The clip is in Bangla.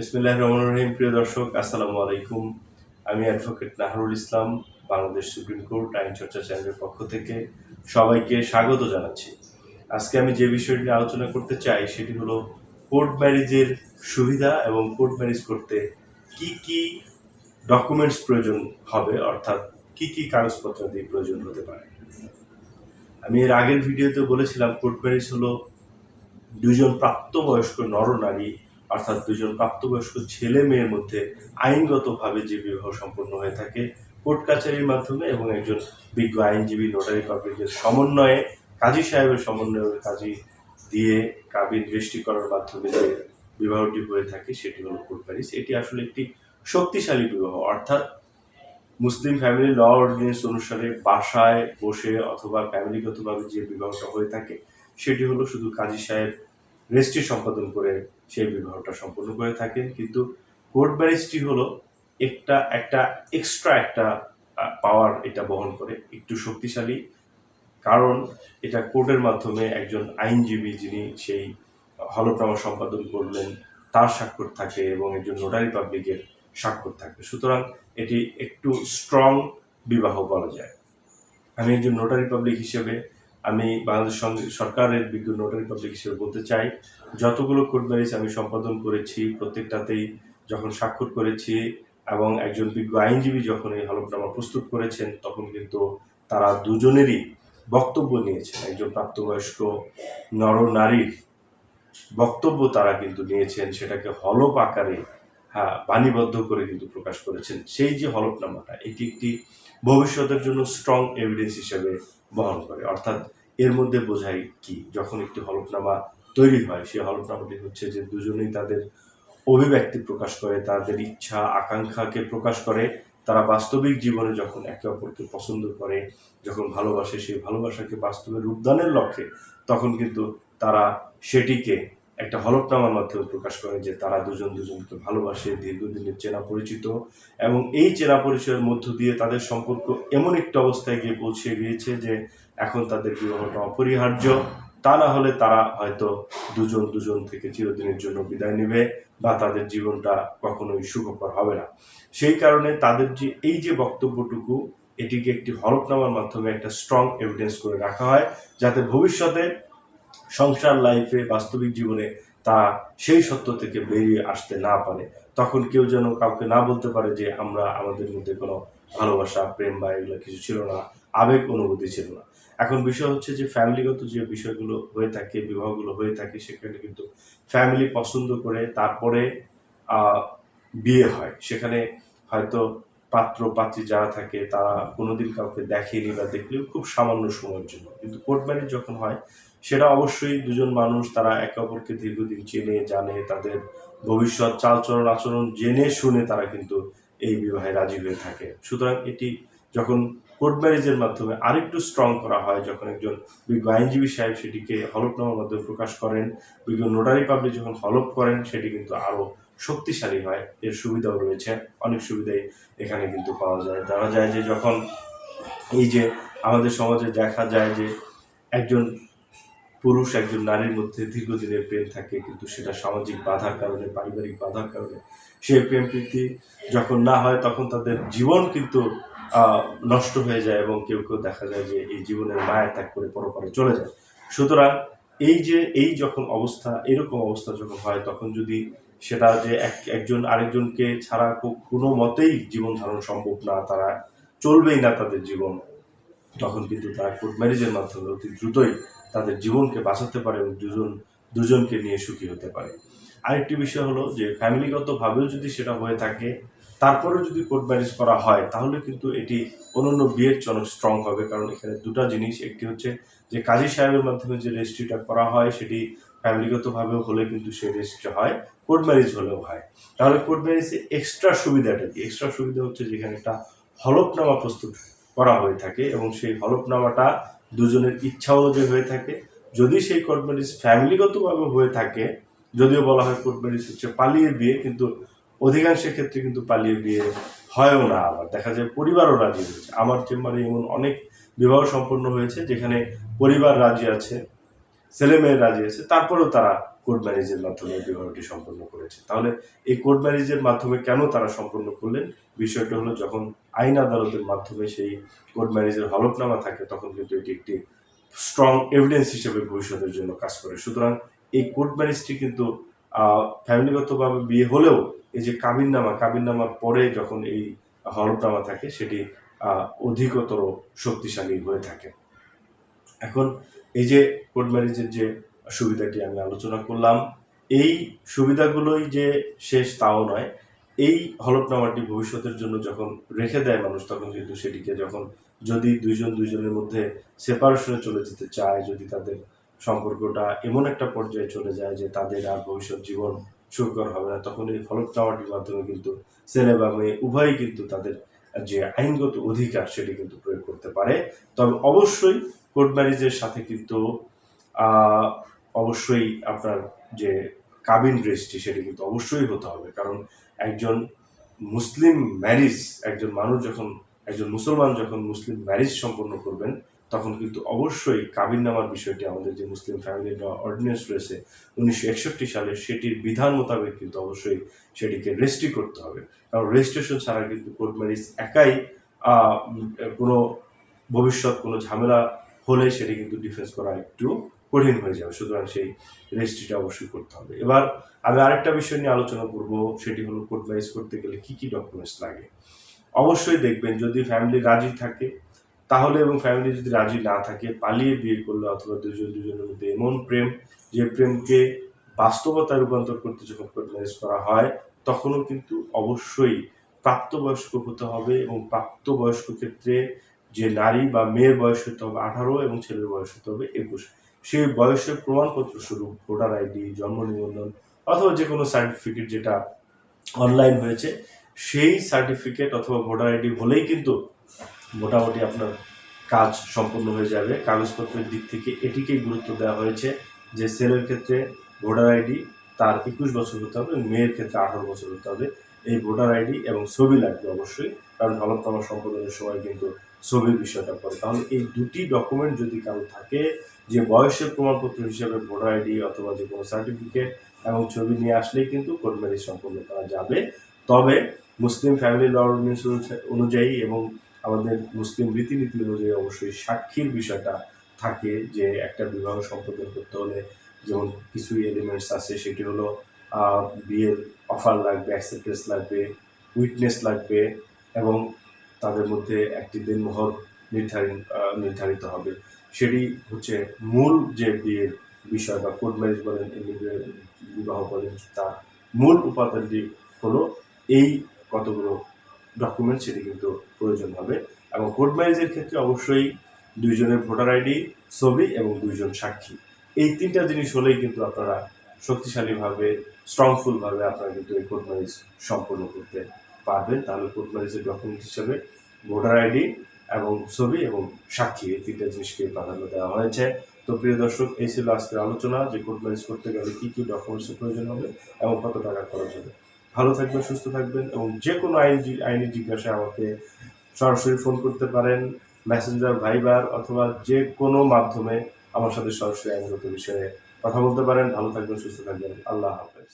বিসমিল্লাহ রহমান রহিম। প্রিয় দর্শক, আসসালামু আলাইকুম। আমি advocate Nahrul Islam, Bangladesh supreme court আইন চর্চা চ্যানেলের পক্ষ থেকে সবাইকে স্বাগত জানাচ্ছি। আজকে আমি যে বিষয়টি আলোচনা করতে চাই, সেটি হলো কোর্ট ম্যারেজের সুবিধা এবং কোর্ট ম্যারেজ করতে কি কি ডকুমেন্টস প্রয়োজন হবে, অর্থাৎ কি কি কাগজপত্র দিয়ে প্রয়োজন হতে পারে। আমি এর আগের ভিডিওতে বলেছিলাম, কোর্ট ম্যারেজ হলো দুজন প্রাপ্তবয়স্ক নরনারী অর্থাৎ দুজন প্রাপ্তবয়স্ক ছেলে মেয়ের মধ্যে আইনগতভাবে যে বিবাহ সম্পন্ন হয়ে থাকে, কোর্ট কাছারির মাধ্যমে এবং একজন বিজ্ঞ আইনজীবী নোটারি পাবলিকের সমন্বয়ে, কাজী সাহেবের সমন্বয়ে কাজী দিয়ে কাবিন রেজিস্ট্রি করার মাধ্যমে যে বিবাহটি হয়ে থাকে, সেটি হলো কোর্ট ম্যারেজ এটি আসলে একটি শক্তিশালী বিবাহ, অর্থাৎ মুসলিম ফ্যামিলি ল অর্ডিন্যান্স অনুসারে বাসায় বসে অথবা ফ্যামিলিগতভাবে যে বিবাহটা হয়ে থাকে, সেটি হলো শুধু কাজী সাহেব রেজিস্ট্রি সম্পাদন করে সেই বিবাহটা সম্পন্ন করে থাকেন কিন্তু কোর্ট ম্যারেজটি হলো একটা একটা এক্সট্রা একটা পাওয়ার এটা বহন করে, একটু শক্তিশালী। কারণ এটা কোর্টের মাধ্যমে একজন আইনজীবী যিনি সেই হলফনামা সম্পাদন করলেন, তার স্বাক্ষর থাকে এবং একজন নোটারি পাবলিকের স্বাক্ষর থাকে। সুতরাং এটি একটু স্ট্রং বিবাহ বলা যায়। আমি একজন নোটারি পাবলিক হিসেবে আমি বাংলাদেশ সরকারের বিজ্ঞ নোটারি পাবলিক হিসেবে বলতে চাই, যতগুলো কোর্ট ম্যারেজ আমি সম্পাদন করেছি, প্রত্যেকটাতেই যখন স্বাক্ষর করেছি এবং একজন বিজ্ঞ আইনজীবী যখন এই হলফনামা প্রস্তুত করেছেন, তখন কিন্তু তারা দুজনেরই বক্তব্য নিয়েছেন। একজন প্রাপ্তবয়স্ক নর নারীর বক্তব্য তারা কিন্তু নিয়েছেন, সেটাকে হলফ আকারে হ্যাঁ বাণীবদ্ধ করে কিন্তু প্রকাশ করেছেন। সেই যে হলফনামাটা, এটি একটি ভবিষ্যতের জন্য স্ট্রং এভিডেন্স হিসেবে বহন করে। অর্থাৎ এর মধ্যে বোঝায় কি? যখন একটি হলফনামা তৈরি হয়, সেই হলফনামাটি হচ্ছে যে দুজনেই তাদের অভিব্যক্তি প্রকাশ করে, তাদের ইচ্ছা, আকাঙ্ক্ষাকে প্রকাশ করে। তারা বাস্তবিক জীবনে যখন একে অপরকে পছন্দ করে, যখন ভালোবাসে, সেই ভালোবাসাকে বাস্তবে রূপদানের লক্ষ্যে, তখন কিন্তু তারা সেটিকে একটা হলফনামার মাধ্যমে প্রকাশ করে যে তারা দুজন দুজনকে ভালোবাসে দীর্ঘদিনের চেনা পরিচিত এবং এই চেনা পরিচয়ের মধ্য দিয়ে তাদের সম্পর্ক এমন একটা অবস্থায় গিয়ে পৌঁছে গিয়েছে যে এখন তাদের বিবাহটা অপরিহার্য। তা না হলে তারা হয়তো দুজন দুজন থেকে চিরদিনের জন্য বিদায় নেবে বা তাদের জীবনটা কখনোই সুখকর হবে না। সেই কারণে তাদের যে এই যে বক্তব্যটুকু, এটিকে একটি হলফনামার মাধ্যমে একটা স্ট্রং এভিডেন্স করে রাখা হয়, যাতে ভবিষ্যতে সংসার লাইফে বাস্তবিক জীবনে তা সেই সত্য থেকে বেরিয়ে আসতে না পারে। তখন কেউ যেন কাউকে না বলতে পারে যে, আমরা আমাদের মধ্যে কোনো ভালোবাসা, প্রেম বা এগুলো কিছু ছিল না, আবেগ, অনুভূতি ছিল না। এখন বিষয় হচ্ছে যে ফ্যামিলিগত যে বিষয়গুলো হয়ে থাকে, বিবাহগুলো হয়ে থাকে, সেখানে কিন্তু ফ্যামিলি পছন্দ করে তারপরে বিয়ে হয়। সেখানে হয়তো পাত্র, পাত্রী যারা থাকে, তারা কোনোদিন কাউকে দেখেনি বা দেখলেও খুব সামান্য সময়ের জন্য। কিন্তু কোর্ট ম্যারেজ যখন হয় অবশ্যই দুজন মানুষ তারা একে অপরকে দীর্ঘদিন চেনে, জানে, তাদের ভবিষ্যৎ চালচলন আচরণ জেনে শুনে তারা কিন্তু এই বিবাহে রাজি হয়ে থাকে। সুতরাং এটি যখন কোর্ট ম্যারেজের মাধ্যমে আরেকটু স্ট্রং করা হয়, যখন একজন বিজ্ঞ আইনজীবী সাহেব সেটিকে হলফনামার মাধ্যমে প্রকাশ করেন, বিজ্ঞ নোটারি পাবলিক যখন হলফ করেন, সেটি কিন্তু আরও শক্তিশালী হয়। এর সুবিধাও রয়েছে। অনেক সুবিধাই এখানে কিন্তু পাওয়া যায়। দেখা যায় যে যখন এই যে আমাদের সমাজে দেখা যায় যে একজন পুরুষ একজন নারীর মধ্যে দীর্ঘদিনের প্রেম থাকে, কিন্তু সেটা সামাজিক বাধার কারণে, পারিবারিক বাধার কারণে। সেই প্রেম প্রীতি যখন না হয়, তখন তাদের জীবন কিন্তু নষ্ট হয়ে যায় এবং কেউ কেউ দেখা যায় যে এই জীবনের মায়া ত্যাগ করে পরপরে চলে যায়। সুতরাং এই যে, এই যখন অবস্থা, এরকম অবস্থা যখন হয়, তখন যদি সেটা যে এক, একজন আরেকজনকে ছাড়া কোনো মতেই জীবন ধারণ সম্ভব না, তারা চলবেই না তাদের জীবন, তখন কিন্তু তারা কোর্ট ম্যারেজের মাধ্যমে অতি দ্রুতই তাদের জীবনকে বাঁচাতে পারে এবং দুজন, দুজনকে নিয়ে সুখী হতে পারে। আরেকটি বিষয় হলো যে, ফ্যামিলিগতভাবেও যদি সেটা হয়ে থাকে, তারপরেও যদি কোর্ট ম্যারেজ করা হয়, তাহলে কিন্তু এটি অন্যান্য বিয়ের অনেক স্ট্রং হবে। কারণ এখানে দুটো জিনিস, একটি হচ্ছে যে, কাজী সাহেবের মাধ্যমে যে রেজিস্ট্রিটা করা হয়, সেটি ফ্যামিলিগতভাবেও হলে কিন্তু সেই রেজিস্ট্রি হয়, কোর্ট ম্যারেজ হলেও হয়। তাহলে কোর্ট ম্যারেজে এক্সট্রা সুবিধাটা কি? এক্সট্রা সুবিধা হচ্ছে যেখানে একটা হলফনামা প্রস্তুত করা হয়ে থাকে এবং সেই হলফনামাটা দুজনের ইচ্ছা অনুযায়ী হয়ে থাকে। যদি সেই কোর্ট ম্যারেজ ফ্যামিলিগতভাবে হয়ে থাকে, যদিও বলা হয় কোর্ট ম্যারেজ হচ্ছে পালিয়ে বিয়ে, কিন্তু অধিকাংশ ক্ষেত্রে কিন্তু পালিয়ে বিয়ে হয়ও না আবার। দেখা যায় পরিবারও রাজি হয়েছে। আমার চেম্বারে এমন অনেক বিবাহ সম্পন্ন হয়েছে যেখানে পরিবার রাজি আছে ছেলে মেয়ে রাজি আছে, তারপরেও তারা কোর্ট ম্যারেজের মাধ্যমে বিবাহটি সম্পন্ন করেছে। তাহলে এই কোর্ট ম্যারেজের মাধ্যমে কেন তারা সম্পন্ন করলেন? বিষয়টা হলো যখন আইন আদালতের মাধ্যমে সেই কোর্ট ম্যারেজের হলফনামা থাকে, তখন কিন্তু এটি একটি স্ট্রং এভিডেন্স হিসেবে ভবিষ্যতের জন্য কাজ করে। সুতরাং এই কোর্ট ম্যারেজটি কিন্তু ফ্যামিলিগতভাবে বিয়ে হলেও এই যে কাবিননামা, কাবিননামার পরে যখন এই হলফনামা থাকে, সেটি অধিকতর শক্তিশালী হয়ে থাকে। এখন এই যে কোর্ট ম্যারেজের যে সুবিধাটি আমি আলোচনা করলাম, এই সুবিধাগুলোই যে শেষ তাও নয় এই হলফনামাটি ভবিষ্যতের জন্য যখন রেখে দেয় মানুষ, তখন কিন্তু সেটিকে যখন যদি দুইজন দুইজনের মধ্যে সেপারেশনে চলে যেতে চায়, যদি তাদের সম্পর্কটা এমন একটা পর্যায়ে চলে যায় যে তাদের আর ভবিষ্যৎ জীবন সুখকর হবে না, তখন এই হলফনামাটির মাধ্যমে কিন্তু ছেলে বা মেয়ে উভয়ই কিন্তু তাদের যে আইনগত অধিকার সেটি কিন্তু প্রয়োগ করতে পারে। তবে অবশ্যই কোর্ট ম্যারেজের সাথে কিন্তু অবশ্যই আপনার যে কাবিন রেজিস্ট্রি, সেটি কিন্তু অবশ্যই হতে হবে। কারণ একজন মুসলিম ম্যারিজ একজন মানুষ যখন, একজন মুসলমান যখন মুসলিম ম্যারিজ সম্পন্ন করবেন, তখন কিন্তু অবশ্যই কাবিন নামার বিষয়টি আমাদের যে মুসলিম ফ্যামিলি ল অর্ডিন্যান্স রয়েছে, উনিশশো একষট্টি সালে সেটির বিধান মোতাবেক কিন্তু অবশ্যই সেটিকে রেজিস্ট্রি করতে হবে। কারণ রেজিস্ট্রেশন ছাড়া কিন্তু কোর্ট ম্যারিজ একাই কোনো ভবিষ্যৎ কোনো ঝামেলা হলে সেটি কিন্তু ডিফেন্স করা একটু কঠিন হয়ে যাবে। সুতরাং সেই রেজিস্ট্রিটা অবশ্যই করতে হবে। এবার আমি আরেকটা বিষয় নিয়ে আলোচনা করব, সেটি হলো কোর্ট ম্যারেজ করতে গেলে কি কি ডকুমেন্টস লাগে? অবশ্যই দেখবেন, যদি ফ্যামিলি রাজি থাকে, তাহলে এবং ফ্যামিলি যদি রাজি না থাকে, পালিয়ে বিয়ে করলে অথবা দুজন দুজনের মধ্যে এমন প্রেম, যে প্রেমকে বাস্তবতায় রূপান্তর করতে যখন কোর্ট ম্যারেজ করা হয়, তখনও কিন্তু অবশ্যই প্রাপ্তবয়স্ক হতে হবে এবং প্রাপ্তবয়স্ক ক্ষেত্রে যে নারী বা মেয়ের বয়স হতে হবে আঠারো এবং ছেলের বয়স হতে হবে একুশ। সেই বয়সের প্রমাণপত্র স্বরূপ ভোটার আইডি, জন্ম নিবন্ধন অথবা যে কোনো সার্টিফিকেট যেটা অনলাইন হয়েছে, সেই সার্টিফিকেট অথবা ভোটার আইডি হলেই কিন্তু মোটামুটি আপনার কাজ সম্পূর্ণ হয়ে যাবে। কাগজপত্রের দিক থেকে এটিকেই গুরুত্ব দেওয়া হয়েছে যে ছেলের ক্ষেত্রে ভোটার আইডি তার একুশ বছর হতে হবে, মেয়ের ক্ষেত্রে আঠারো বছর হতে হবে। এই ভোটার আইডি এবং ছবি লাগবে অবশ্যই, কারণ হলফনামা সম্পাদনের সময় কিন্তু ছবির বিষয়টা পড়ে। তাহলে এই দুটি ডকুমেন্ট যদি কারও থাকে যে বয়সের প্রমাণপত্র হিসেবে ভোটার আইডি অথবা যে কোনো সার্টিফিকেট এবং ছবি নিয়ে আসলেই কিন্তু কোর্ট সম্পন্ন করা যাবে। তবে মুসলিম ফ্যামিলি ল অনুযায়ী এবং আমাদের মুসলিম রীতিনীতি অনুযায়ী অবশ্যই সাক্ষীর বিষয়টা থাকে যে একটা বিবাহ সম্পাদন করতে হলে যেমন কিছু এলিমেন্টস আছে, সেটি হলো বিয়ের অফার লাগবে অ্যাকসেপ্টেন্স লাগবে উইটনেস লাগবে এবং তাদের মধ্যে একটি দিনমোহর নির্ধারিত নির্ধারিত হবে। সেটি হচ্ছে মূল যে বিয়ের বিষয় বা কোর্ট ম্যারেজ বলেন বিবাহ বলেন তার মূল উপাদানটি হলো এই কতগুলো ডকুমেন্ট সেটি কিন্তু প্রয়োজন হবে। এবং কোর্ট ম্যারেজের ক্ষেত্রে অবশ্যই দুইজনের ভোটার আইডি, ছবি এবং দুইজন সাক্ষী। এই তিনটা জিনিস হলেই কিন্তু আপনারা শক্তিশালীভাবে স্ট্রংফুলভাবে আপনারা কিন্তু এই কোর্ট ম্যারেজ সম্পন্ন করতে পারবেন। তাহলে কোর্ট ম্যারেজের ডকুমেন্ট হিসেবে ভোটার আইডি এবং ছবি এবং সাক্ষী, এই তিনটা জিনিসকে প্রাধান্য দেওয়া হয়েছে। তো প্রিয় দর্শক, এই ছিল আজকের আলোচনা, যে কোর্ট ম্যারেজ করতে গেলে কী কী ডকুমেন্টসের প্রয়োজন হবে এবং কত টাকা খরচ হবে। ভালো থাকবেন, সুস্থ থাকবেন এবং যে কোনো আইন আইনি জিজ্ঞাসা আমাকে সরাসরি ফোন করতে পারেন মেসেঞ্জার ভাইবার অথবা যে কোনো মাধ্যমে আমার সাথে সরাসরি আইনগত বিষয়ে কথা বলতে পারেন। ভালো থাকবেন, সুস্থ থাকবেন। আল্লাহ হাফেজ।